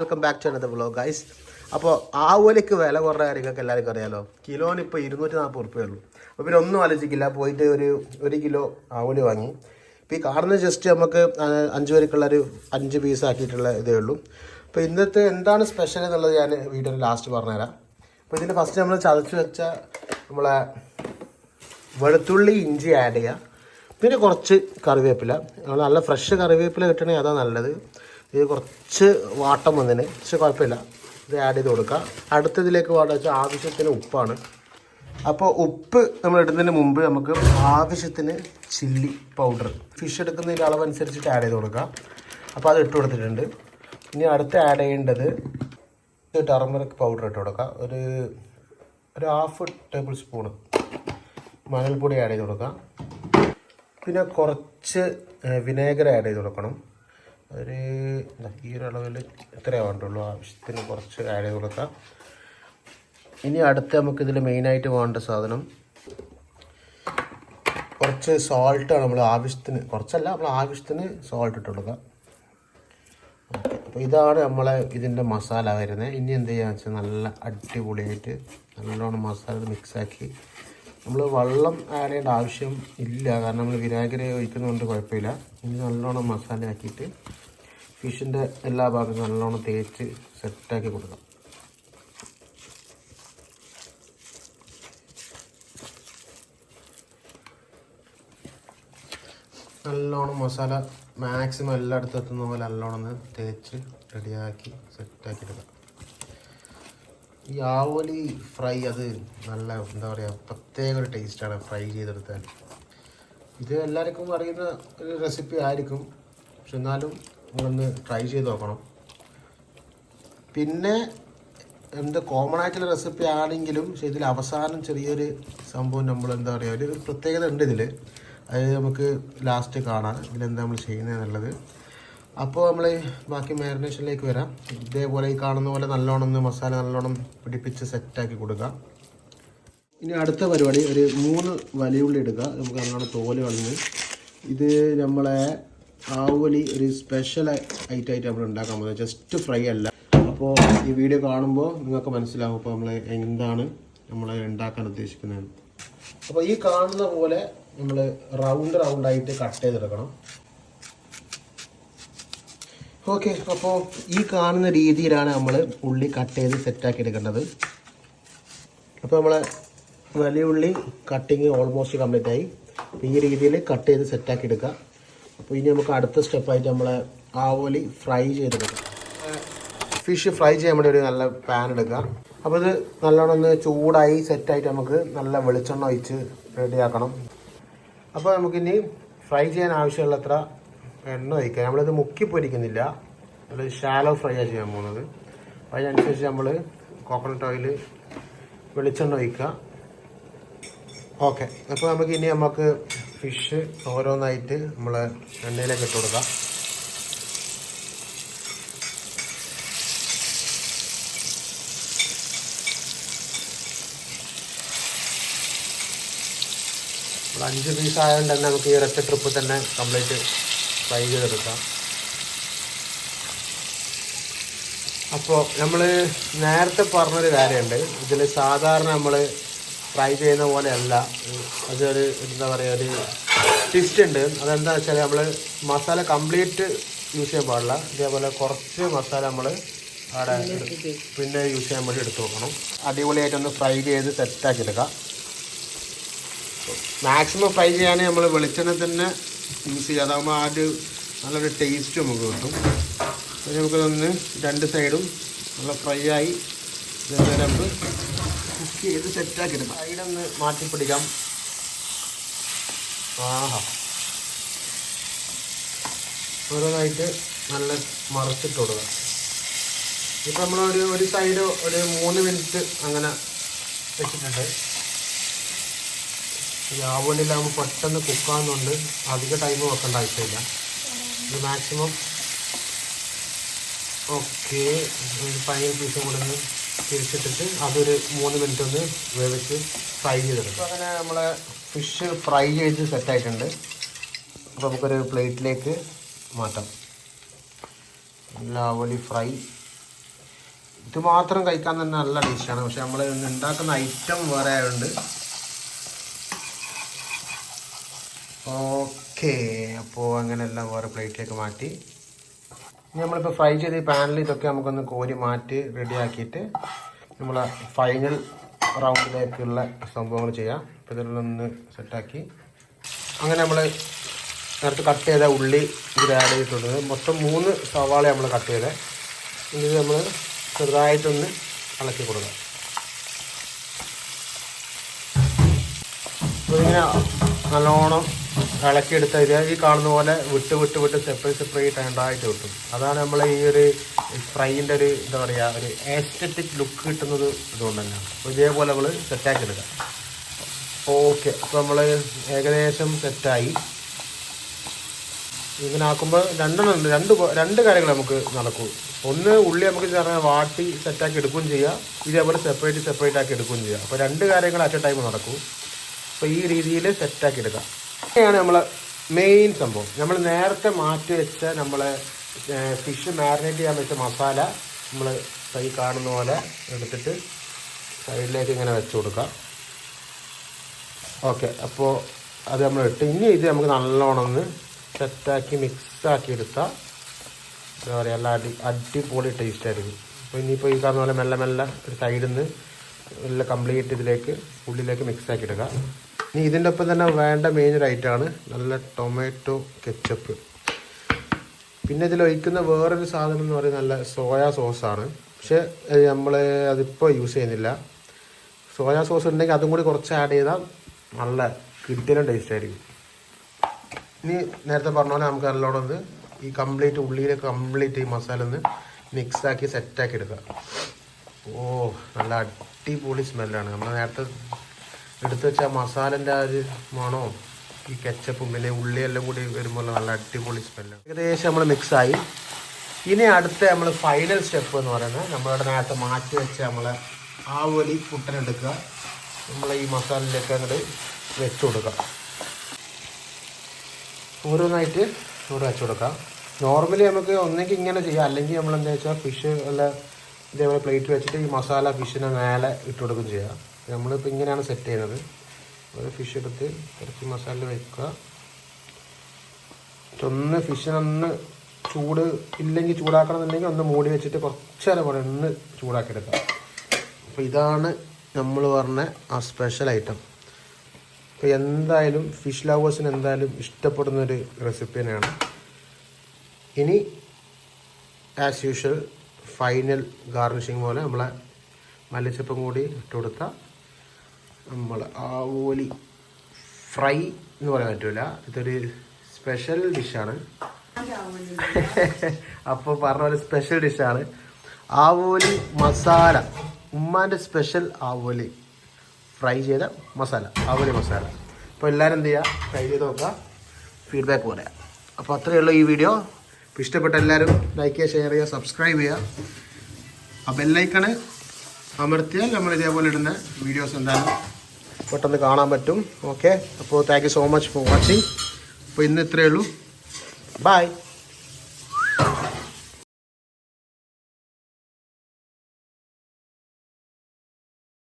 Welcome back to another vlog guys അപ്പോൾ ആവോലിക്ക് വില കുറഞ്ഞ കാര്യങ്ങൾക്ക് എല്ലാവർക്കും അറിയാലോ? കിലോന് ഇപ്പോൾ ഇരുന്നൂറ്റി നാൽപ്പത് ഉറുപ്പേ ഉള്ളൂ. അപ്പോൾ പിന്നെ ഒന്നും ആലോചിക്കില്ല. പോയിട്ട് ഒരു ഒരു കിലോ ആവോലി വാങ്ങി. ഇപ്പോൾ ഈ കാറിന് ജസ്റ്റ് നമുക്ക് അഞ്ച് പേർക്കുള്ള ഒരു അഞ്ച് പീസ് ആക്കിയിട്ടുള്ള ഇതേ ഉള്ളൂ. അപ്പോൾ ഇന്നത്തെ എന്താണ് സ്പെഷ്യൽ എന്നുള്ളത് ഞാൻ വീഡിയോയിൽ ലാസ്റ്റ് പറഞ്ഞുതരാം. അപ്പോൾ ഇതിന്റെ ഫസ്റ്റ് നമ്മൾ ചതച്ച് വെച്ച നമ്മളെ വെളുത്തുള്ളി ഇഞ്ചി ആഡ് ചെയ്യുക പിന്നെ കുറച്ച് കറിവേപ്പില. നമ്മൾ നല്ല ഫ്രഷ് കറിവേപ്പില കിട്ടണമെങ്കിൽ അതാ നല്ലത്. ഇത് കുറച്ച് വാട്ടം വന്നതിന് പക്ഷെ കുഴപ്പമില്ല. ഇത് ആഡ് ചെയ്ത് കൊടുക്കുക അടുത്തതിലേക്ക് വേണ്ട വെച്ചാൽ ആവശ്യത്തിന് ഉപ്പാണ്. അപ്പോൾ ഉപ്പ് നമ്മൾ ഇടുന്നതിന് മുമ്പ് നമുക്ക് ആവശ്യത്തിന് ചില്ലി പൗഡർ ഫിഷ് എടുക്കുന്നതിന്റെ അളവനുസരിച്ചിട്ട് ആഡ് ചെയ്ത് കൊടുക്കുക അപ്പോൾ അത് ഇട്ട് കൊടുത്തിട്ടുണ്ട്. ഇനി അടുത്ത് ആഡ് ചെയ്യേണ്ടത് ടർമറിക് പൗഡർ ഇട്ട് കൊടുക്കുക ഒരു ഒരു ഹാഫ് ടേബിൾ സ്പൂണ് മണൽപ്പൊടി ആഡ് ചെയ്ത് കൊടുക്കാം. പിന്നെ കുറച്ച് വിനേഗർ ആഡ് ചെയ്ത് കൊടുക്കണം. ഒരു ഈ ഒരു അളവിൽ ഇത്രയേ വേണ്ടുള്ളൂ. ആവശ്യത്തിന് കുറച്ച് ആഡ് ചെയ്ത് കൊടുക്കാം. ഇനി അടുത്ത് നമുക്കിതിൽ മെയിനായിട്ട് വേണ്ട സാധനം കുറച്ച് സോൾട്ടാണ് നമ്മൾ ആവശ്യത്തിന് കുറച്ചല്ല നമ്മൾ ആവശ്യത്തിന് സോൾട്ട് ഇട്ട് കൊടുക്കുക. ഓക്കെ അപ്പോൾ ഇതാണ് നമ്മളെ ഇതിന്റെ മസാല വരുന്നത് ഇനി എന്ത് ചെയ്യാന്ന് വെച്ചാൽ നല്ല അടിപൊളിയായിട്ട് നല്ലോണം മസാല മിക്സാക്കി നമ്മൾ വെള്ളം ആഡ് ചെയ്യേണ്ട ആവശ്യം ഇല്ല. കാരണം നമ്മൾ വിനാഗിരി ഒഴിക്കുന്നതുകൊണ്ട് കുഴപ്പമില്ല. ഇനി നല്ലോണം മസാല ആക്കിയിട്ട് ഫിഷിന്റെ എല്ലാ ഭാഗത്തും നല്ലോണം തേച്ച് സെറ്റാക്കി കൊടുക്കാം. നല്ലോണം മസാല മാക്സിമം എല്ലായിടത്തും എത്തുന്ന പോലെ നല്ലോണം തേച്ച് റെഡിയാക്കി സെറ്റാക്കി എടുക്കാം. ഈ ആവോലി ഫ്രൈ അത് നല്ല എന്താ പറയുക പ്രത്യേക ഒരു ടേസ്റ്റാണ് ഫ്രൈ ചെയ്തെടുത്താൽ. ഇത് എല്ലാവർക്കും അറിയുന്ന ഒരു റെസിപ്പി ആയിരിക്കും. പക്ഷെ എന്നാലും നിങ്ങളൊന്ന് ട്രൈ ചെയ്ത് നോക്കണം. പിന്നെ എന്ത് കോമൺ ആയിട്ടുള്ള റെസിപ്പി ആണെങ്കിലും പക്ഷെ ഇതിൽ അവസാനം ചെറിയൊരു സംഭവം നമ്മൾ എന്താ പറയുക ഒരു പ്രത്യേകത ഉണ്ട് ഇതിൽ അത് നമുക്ക് ലാസ്റ്റ് കാണാം ഇതിലെന്താ നമ്മൾ ചെയ്യുന്നതെന്നുള്ളത് അപ്പോൾ നമ്മൾ ബാക്കി മാരിനേഷനിലേക്ക് വരാം. ഇതേപോലെ ഈ കാണുന്ന പോലെ നല്ലോണം ഒന്ന് മസാല നല്ലോണം പിടിപ്പിച്ച് സെറ്റാക്കി കൊടുക്കാം. ഇനി അടുത്ത പരിപാടി ഒരു മൂന്ന് വലിയുള്ളി എടുക്കുക നമുക്ക് നല്ലോണം തോൽ കളഞ്ഞ്. ഇത് നമ്മളെ ആവലി ഒരു സ്പെഷ്യൽ ഐറ്റം ആയിട്ട് നമ്മൾ ഉണ്ടാക്കാൻ പോകുന്നത്. ജസ്റ്റ് ഫ്രൈ അല്ല. അപ്പോൾ ഈ വീഡിയോ കാണുമ്പോൾ നിങ്ങൾക്ക് മനസ്സിലാവും അപ്പോൾ നമ്മൾ എന്താണ് നമ്മൾ ഉണ്ടാക്കാൻ ഉദ്ദേശിക്കുന്നത്. അപ്പോൾ ഈ കാണുന്ന പോലെ നമ്മൾ റൗണ്ട് റൗണ്ടായിട്ട് കട്ട് ചെയ്തെടുക്കണം. ഓക്കെ അപ്പോൾ ഈ കാണുന്ന രീതിയിലാണ് നമ്മൾ ഉള്ളി കട്ട് ചെയ്ത് സെറ്റാക്കി എടുക്കേണ്ടത്. അപ്പോൾ നമ്മൾ വലിയ ഉള്ളി കട്ടിങ് ഓൾമോസ്റ്റ് കംപ്ലീറ്റ് ആയി. ഈ രീതിയിൽ കട്ട് ചെയ്ത് സെറ്റാക്കി എടുക്കുക. അപ്പോൾ ഇനി നമുക്ക് അടുത്ത സ്റ്റെപ്പായിട്ട് നമ്മളെ ആവോലി ഫ്രൈ ചെയ്തെടുക്കാം. ഫിഷ് ഫ്രൈ ചെയ്യാൻ വേണ്ടി ഒരു നല്ല പാൻ എടുക്കാം അപ്പോൾ ഇത് നല്ലോണം ഒന്ന് ചൂടായി സെറ്റായിട്ട് നമുക്ക് നല്ല വെളിച്ചെണ്ണ ഒഴിച്ച് റെഡിയാക്കണം അപ്പോൾ നമുക്കിനി ഫ്രൈ ചെയ്യാൻ ആവശ്യമുള്ള അത്ര എണ്ണ ഒഴിക്കാം. നമ്മളിത് മുക്കി പൊരിക്കുന്നില്ല. നമ്മൾ ഷാലോ ഫ്രൈ ആണ് ചെയ്യാൻ പോകുന്നത്. അപ്പോൾ അതിനനുസരിച്ച് നമ്മൾ കോക്കനട്ട് ഓയിൽ വെളിച്ചെണ്ണ ഒഴിക്കുക. ഓക്കെ അപ്പോൾ നമുക്ക് ഇനി നമുക്ക് ഫിഷ് ഓരോന്നായിട്ട് നമ്മൾ എണ്ണയിലേക്ക് ഇട്ട് കൊടുക്കാം. അഞ്ച് പീസ് ആയതുകൊണ്ട് തന്നെ നമുക്ക് ഈ ഒരൊറ്റ ട്രിപ്പ് തന്നെ കംപ്ലീറ്റ് ഫ്രൈ ചെയ്തെടുക്കാം. അപ്പോൾ നമ്മൾ നേരത്തെ പറഞ്ഞൊരു കാര്യമുണ്ട്. ഇതിൽ സാധാരണ നമ്മൾ ഫ്രൈ ചെയ്യുന്ന പോലെയല്ല. അതൊരു എന്താ പറയുക ഒരു ട്വിസ്റ്റ് ഉണ്ട്. അതെന്താ വെച്ചാൽ നമ്മൾ മസാല കംപ്ലീറ്റ് യൂസ് ചെയ്യാൻ പാടില്ല. ഇതേപോലെ കുറച്ച് മസാല നമ്മൾ അവിടെ പിന്നെ യൂസ് ചെയ്യാൻ വേണ്ടി എടുത്ത് നോക്കണം അടിപൊളിയായിട്ടൊന്ന് ഫ്രൈ ചെയ്ത് സെറ്റാക്കി എടുക്കാം. മാക്സിമം ഫ്രൈ ചെയ്യാൻ നമ്മൾ വെളിച്ചെണ്ണ തന്നെ യൂസ് ചെയ്യുക അതാകുമ്പോൾ ആ ഒരു നല്ലൊരു ടേസ്റ്റ് നമുക്ക് കിട്ടും. നമുക്കതൊന്ന് രണ്ട് സൈഡും നല്ല ഫ്രൈ ആയി. ഇതേപോലെ നമുക്ക് കുക്ക് ചെയ്ത് സെറ്റാക്കി എടുക്കാം. സൈഡൊന്ന് മാറ്റി പിടിക്കാം. ആഹാ. ഓരോന്നായിട്ട് നല്ല മറച്ചിട്ട് കൊടുക്കുക ഇപ്പം നമ്മളൊരു ഒരു സൈഡ് ഒരു മൂന്ന് മിനിറ്റ് അങ്ങനെ വെച്ചിട്ടുണ്ട്. ഈ ആവോലിലാകുമ്പോൾ പെട്ടെന്ന് കുക്കാകുന്നുണ്ട് അധിക ടൈം വെക്കേണ്ട ആവശ്യമില്ല. ഇത് മാക്സിമം ഓക്കെ ഒരു ഫൈനൽ പീസും കൂടെ തിരിച്ചിട്ടിട്ട് അതൊരു മൂന്ന് മിനിറ്റ് ഒന്ന് വേവിച്ച് ഫ്രൈ ചെയ്തെടുക്കും. അങ്ങനെ നമ്മളെ ഫിഷ് ഫ്രൈ ചെയ്ത് സെറ്റായിട്ടുണ്ട് അപ്പോൾ നമുക്കൊരു പ്ലേറ്റിലേക്ക് മാറ്റാം. ലാവലി ഫ്രൈ ഇത് മാത്രം കഴിക്കാൻ തന്നെ നല്ല ടേസ്റ്റാണ് പക്ഷെ നമ്മൾ ഉണ്ടാക്കുന്ന ഐറ്റം വേറെ ആയതുകൊണ്ട് ഓക്കെ അപ്പോൾ അങ്ങനെയെല്ലാം വേറെ പ്ലേറ്റിലേക്ക് മാറ്റി. ഇനി നമ്മളിപ്പോൾ ഫ്രൈ ചെയ്ത് ഈ പാനിൽ ഇതൊക്കെ നമുക്കൊന്ന് കോരി മാറ്റി റെഡിയാക്കിയിട്ട് നമ്മൾ ഫൈനൽ റൗണ്ടിലേക്കുള്ള സംഭവങ്ങൾ ചെയ്യാം. അപ്പോൾ ഇതെല്ലാം ഒന്ന് സെറ്റാക്കി അങ്ങനെ നമ്മൾ നേരത്തെ കട്ട് ചെയ്ത ഉള്ളി ഇതിൽ ആഡ് ചെയ്തിട്ടുണ്ട്. മൊത്തം മൂന്ന് സവാള നമ്മൾ കട്ട് ചെയ്തത് ഇനി നമ്മൾ ചെറുതായിട്ടൊന്ന് ഇളക്കി കൊടുക്കാം. അപ്പോൾ ഇങ്ങനെ നല്ലോണം ഇളക്കിയെടുത്ത ഇത് ഈ കാണുന്ന പോലെ വിട്ട് വിട്ട് വിട്ട് സെപ്പറേറ്റ് സെപ്പറേറ്റ് ഉണ്ടായിട്ട് കിട്ടും. അതാണ് നമ്മൾ ഈ ഒരു ഫ്രൈന്റെ ഒരു എന്താ പറയുക ഒരു ഏസ്റ്ററ്റിക് ലുക്ക് കിട്ടുന്നത് ഇതുകൊണ്ട് തന്നെയാണ് അപ്പോൾ ഇതേപോലെ നമ്മൾ സെറ്റാക്കി എടുക്കാം. ഓക്കെ അപ്പോൾ നമ്മൾ ഏകദേശം സെറ്റായി ഇതിനാക്കുമ്പോൾ രണ്ടെണ്ണം രണ്ട് രണ്ട് കാര്യങ്ങൾ നമുക്ക് നടക്കും. ഒന്ന് ഉള്ളി നമുക്ക് പറഞ്ഞാൽ വാട്ടി സെറ്റാക്കി എടുക്കുകയും ചെയ്യാം. ഇതേപോലെ സെപ്പറേറ്റ് സെപ്പറേറ്റ് ആക്കി എടുക്കുകയും ചെയ്യാം. അപ്പോൾ രണ്ട് കാര്യങ്ങൾ അറ്റ് എ ടൈം നടക്കൂ. അപ്പോൾ ഈ രീതിയിൽ സെറ്റാക്കി എടുക്കാം. ഇങ്ങനെയാണ് നമ്മൾ മെയിൻ സംഭവം. നമ്മൾ നേരത്തെ മാറ്റി വെച്ച നമ്മളെ ഫിഷ് മാരിനേറ്റ് ചെയ്യാൻ വെച്ച മസാല നമ്മൾ കൈ കാണുന്ന പോലെ എടുത്തിട്ട് സൈഡിലേക്ക് ഇങ്ങനെ വെച്ച് കൊടുക്കാം. ഓക്കെ അപ്പോൾ അത് നമ്മൾ ഇട്ട്. ഇനി ഇത് നമുക്ക് നല്ലോണം ഒന്ന് സെറ്റാക്കി മിക്സാക്കി എടുത്താൽ എന്താ പറയുക നല്ല അടി അടിപൊളി ടേസ്റ്റ് ആയിരിക്കും. അപ്പോൾ ഇനിയിപ്പോൾ ഈ കാണുന്ന പോലെ മെല്ലെ മെല്ലെ ഒരു സൈഡിൽ നിന്ന് നല്ല കംപ്ലീറ്റ് ഇതിലേക്ക് ഉള്ളിലേക്ക് മിക്സാക്കി എടുക്കുക ഇനി ഇതിന്റെ ഒപ്പം തന്നെ വേണ്ട മെയിൻ ഒരു നല്ല ടൊമാറ്റോ കെച്ചപ്പ് പിന്നെ ഇതിൽ ഒഴിക്കുന്ന വേറൊരു സാധനം എന്ന് പറയുന്നത് നല്ല സോയാ സോസാണ് പക്ഷേ നമ്മൾ അതിപ്പോൾ യൂസ് ചെയ്യുന്നില്ല. സോയാ സോസ് ഉണ്ടെങ്കിൽ അതും കൂടി കുറച്ച് ആഡ് ചെയ്താൽ നല്ല കിട്ടിയാലും ടേസ്റ്റ് ആയിരിക്കും. ഇനി നേരത്തെ പറഞ്ഞ പോലെ നമുക്ക് നല്ലോണം ഒന്ന് ഈ കംപ്ലീറ്റ് ഉള്ളിയിലെ കംപ്ലീറ്റ് ഈ മസാല ഒന്ന് മിക്സാക്കി സെറ്റാക്കി എടുക്കുക ഓ നല്ല അടിപൊളി സ്മെല്ലാണ് നമ്മൾ നേരത്തെ എടുത്തു വെച്ച മസാലന്റെ ആ ഒരു മണോ ഈ കെച്ചപ്പും പിന്നെ ഉള്ളിയെല്ലാം കൂടി വരുമ്പോൾ നല്ല അടിപൊളി സ്മെല്ലാണ് ഏകദേശം നമ്മൾ മിക്സായി ഇനി അടുത്ത നമ്മൾ ഫൈനൽ സ്റ്റെപ്പ് എന്ന് പറയുന്നത് നമ്മളുടെ നേരത്തെ മാറ്റി വെച്ച നമ്മളെ വലി പുട്ടനെടുക്കുക നമ്മൾ ഈ മസാലയിലേക്ക് അങ്ങോട്ട് വെച്ച് കൊടുക്കുക. ഓരോന്നായിട്ട് ഇവിടെ വെച്ച് കൊടുക്കാം നോർമലി നമുക്ക് ഒന്നെങ്കിൽ ഇങ്ങനെ ചെയ്യാം. അല്ലെങ്കിൽ നമ്മൾ എന്താ വെച്ചാൽ ഫിഷ് അല്ല ഇതേപോലെ പ്ലേറ്റ് വെച്ചിട്ട് ഈ മസാല ഫിഷിനെ മേലെ ഇട്ട് കൊടുക്കുകയും ചെയ്യാം. നമ്മളിപ്പോൾ ഇങ്ങനെയാണ് സെറ്റ് ചെയ്യുന്നത്. ഒരു ഫിഷ് എടുത്ത് കുറച്ച് മസാല വയ്ക്കുക ഒന്ന് ഫിഷിനൊന്ന് ചൂട് ഇല്ലെങ്കിൽ ചൂടാക്കണമെന്നുണ്ടെങ്കിൽ ഒന്ന് മൂടി വെച്ചിട്ട് കുറച്ച് നേരം കൂടെ ഒന്ന് ചൂടാക്കിയെടുക്കാം അപ്പോൾ ഇതാണ് നമ്മൾ പറഞ്ഞ ആ സ്പെഷ്യൽ ഐറ്റം അപ്പോൾ എന്തായാലും ഫിഷ് ലവേഴ്സിന് എന്തായാലും ഇഷ്ടപ്പെടുന്നൊരു റെസിപ്പി തന്നെയാണ്. ഇനി ആസ് യൂഷ്വൽ ഫൈനൽ ഗാർണിഷിങ് പോലെ നമ്മളെ മല്ലിച്ചപ്പം കൂടി ഇട്ട് കൊടുത്താൽ നമ്മൾ ആവോലി ഫ്രൈ എന്ന് പറയാൻ പറ്റില്ല ഇതൊരു സ്പെഷ്യൽ ഡിഷാണ് അപ്പോൾ പറഞ്ഞ പോലെ സ്പെഷ്യൽ ഡിഷാണ് ആവോലി മസാല. ഉമ്മാന്റെ സ്പെഷ്യൽ ആവോലി ഫ്രൈ ചെയ്ത മസാല. ആവോലി മസാല. അപ്പോൾ എല്ലാവരും എന്ത് ചെയ്യുക ട്രൈ ചെയ്ത് നോക്കുക. ഫീഡ്ബാക്ക് പറയാം. അപ്പോൾ അത്രയേ ഉള്ളൂ ഈ വീഡിയോ ഇഷ്ടപ്പെട്ട എല്ലാവരും ലൈക്ക് ചെയ്യുക ഷെയർ ചെയ്യുക സബ്സ്ക്രൈബ് ചെയ്യുക. ആ ബെല്ലൈക്കണ് അമർത്തിയാൽ നമ്മൾ ഇതേപോലെ ഇടുന്ന വീഡിയോസ് എന്തായാലും പെട്ടെന്ന് കാണാൻ പറ്റും. ഓക്കെ അപ്പോൾ thank so much for watching അപ്പോൾ ഇന്ന് ഇത്രയേ ഉള്ളൂ. ബൈ